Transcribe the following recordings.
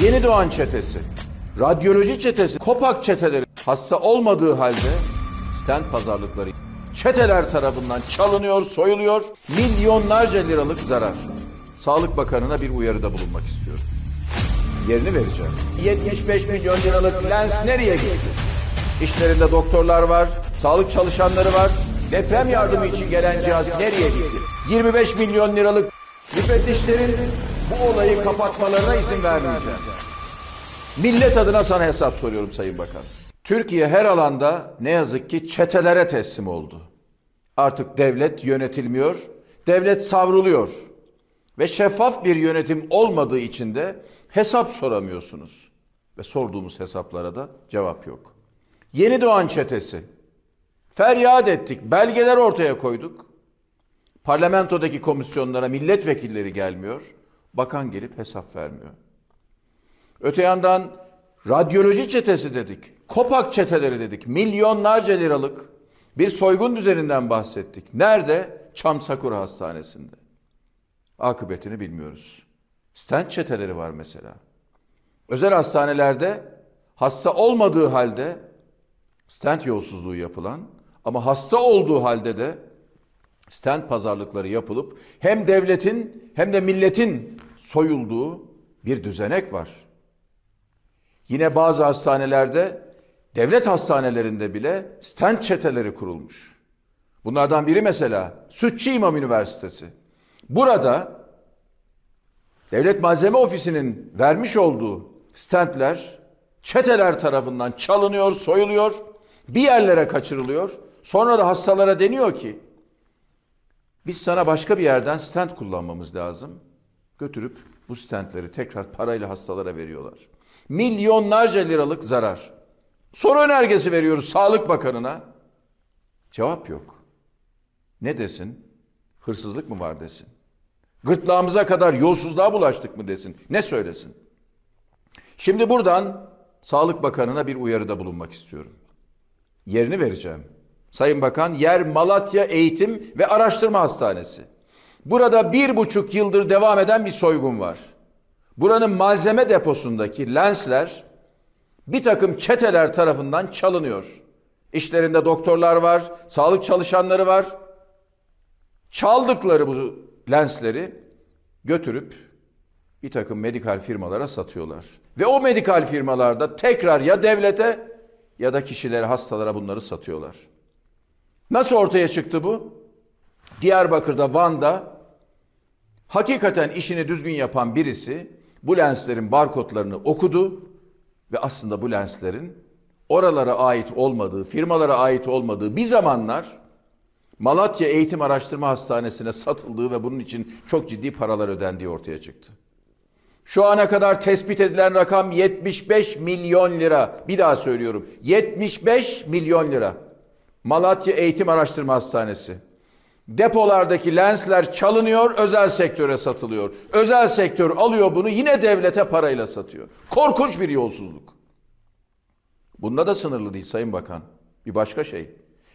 Yeni Doğan çetesi, radyoloji çetesi, kopak çeteleri hasta olmadığı halde stent pazarlıkları çeteler tarafından çalınıyor, soyuluyor, milyonlarca liralık zarar. Sağlık Bakanı'na bir uyarıda bulunmak istiyorum. Yerini vereceğim. 75 milyon liralık lens nereye gitti? İşlerinde doktorlar var, sağlık çalışanları var. Deprem yardımı için gelen cihaz nereye gitti? 25 milyon liralık müfettişlerin bu olayı kapatmalarına izin vermeyeceğim. Millet adına sana hesap soruyorum Sayın Bakan. Türkiye her alanda ne yazık ki çetelere teslim oldu. Artık devlet yönetilmiyor, devlet savruluyor. Ve şeffaf bir yönetim olmadığı için de hesap soramıyorsunuz. Ve sorduğumuz hesaplara da cevap yok. Yeni Doğan çetesi. Feryat ettik, belgeler ortaya koyduk. Parlamentodaki komisyonlara milletvekilleri gelmiyor. Bakan gelip hesap vermiyor. Öte yandan radyoloji çetesi dedik, kopak çeteleri dedik, milyonlarca liralık bir soygun düzeninden bahsettik. Nerede? Çam Sakura Hastanesi'nde. Akıbetini bilmiyoruz. Stent çeteleri var mesela. Özel hastanelerde hasta olmadığı halde stent yolsuzluğu yapılan ama hasta olduğu halde de stent pazarlıkları yapılıp hem devletin hem de milletin soyulduğu bir düzenek var. Yine bazı hastanelerde, devlet hastanelerinde bile stent çeteleri kurulmuş. Bunlardan biri mesela Sütçü İmam Üniversitesi. Burada Devlet Malzeme Ofisi'nin vermiş olduğu stentler çeteler tarafından çalınıyor, soyuluyor, bir yerlere kaçırılıyor. Sonra da hastalara deniyor ki biz sana başka bir yerden stent kullanmamız lazım. Götürüp bu stentleri tekrar parayla hastalara veriyorlar. Milyonlarca liralık zarar. Soru önergesi veriyoruz Sağlık Bakanı'na. Cevap yok. Ne desin? Hırsızlık mı var desin? Gırtlağımıza kadar yolsuzluğa bulaştık mı desin? Ne söylesin? Şimdi buradan Sağlık Bakanı'na bir uyarıda bulunmak istiyorum. Yerini vereceğim. Sayın Bakan, yer Malatya Eğitim ve Araştırma Hastanesi. Burada bir buçuk yıldır devam eden bir soygun var. Buranın malzeme deposundaki lensler bir takım çeteler tarafından çalınıyor. İşlerinde doktorlar var, sağlık çalışanları var. Çaldıkları bu lensleri götürüp bir takım medikal firmalara satıyorlar. Ve o medikal firmalarda tekrar ya devlete ya da kişilere, hastalara bunları satıyorlar. Nasıl ortaya çıktı bu? Diyarbakır'da, Van'da hakikaten işini düzgün yapan birisi bu lenslerin barkodlarını okudu ve aslında bu lenslerin oralara ait olmadığı, firmalara ait olmadığı bir zamanlar Malatya Eğitim Araştırma Hastanesi'ne satıldığı ve bunun için çok ciddi paralar ödendiği ortaya çıktı. Şu ana kadar tespit edilen rakam 75 milyon lira. Bir daha söylüyorum. 75 milyon lira. Malatya Eğitim Araştırma Hastanesi. Depolardaki lensler çalınıyor, özel sektöre satılıyor. Özel sektör alıyor bunu yine devlete parayla satıyor. Korkunç bir yolsuzluk. Bunda da sınırlı değil Sayın Bakan. Bir başka şey.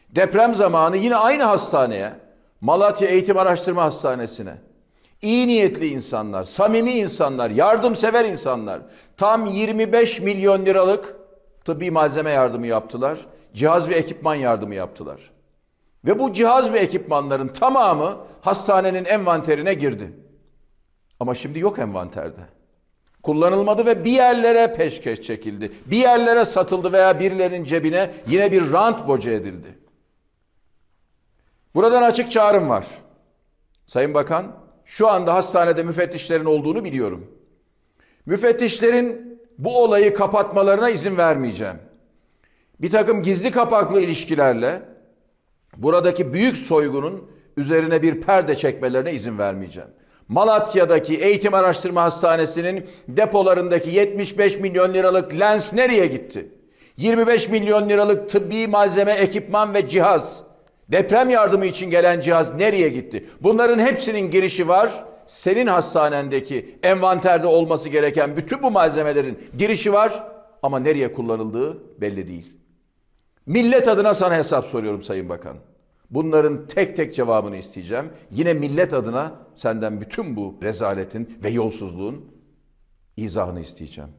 Deprem zamanı yine aynı hastaneye, Malatya Eğitim Araştırma Hastanesi'ne iyi niyetli insanlar, samimi insanlar, yardımsever insanlar tam 25 milyon liralık tıbbi malzeme yardımı yaptılar. Cihaz ve ekipman yardımı yaptılar. Ve bu cihaz ve ekipmanların tamamı hastanenin envanterine girdi. Ama şimdi yok envanterde. Kullanılmadı ve bir yerlere peşkeş çekildi. Bir yerlere satıldı veya birilerinin cebine yine bir rant boca edildi. Buradan açık çağrım var. Sayın Bakan, şu anda hastanede müfettişlerin olduğunu biliyorum. Müfettişlerin bu olayı kapatmalarına izin vermeyeceğim. Bir takım gizli kapaklı ilişkilerle buradaki büyük soygunun üzerine bir perde çekmelerine izin vermeyeceğim. Malatya'daki Eğitim Araştırma Hastanesi'nin depolarındaki 75 milyon liralık lens nereye gitti? 25 milyon liralık tıbbi malzeme, ekipman ve cihaz, deprem yardımı için gelen cihaz nereye gitti? Bunların hepsinin girişi var. Senin hastanendeki envanterde olması gereken bütün bu malzemelerin girişi var ama nereye kullanıldığı belli değil. Millet adına sana hesap soruyorum Sayın Bakan. Bunların tek tek cevabını isteyeceğim. Yine millet adına senden bütün bu rezaletin ve yolsuzluğun izahını isteyeceğim.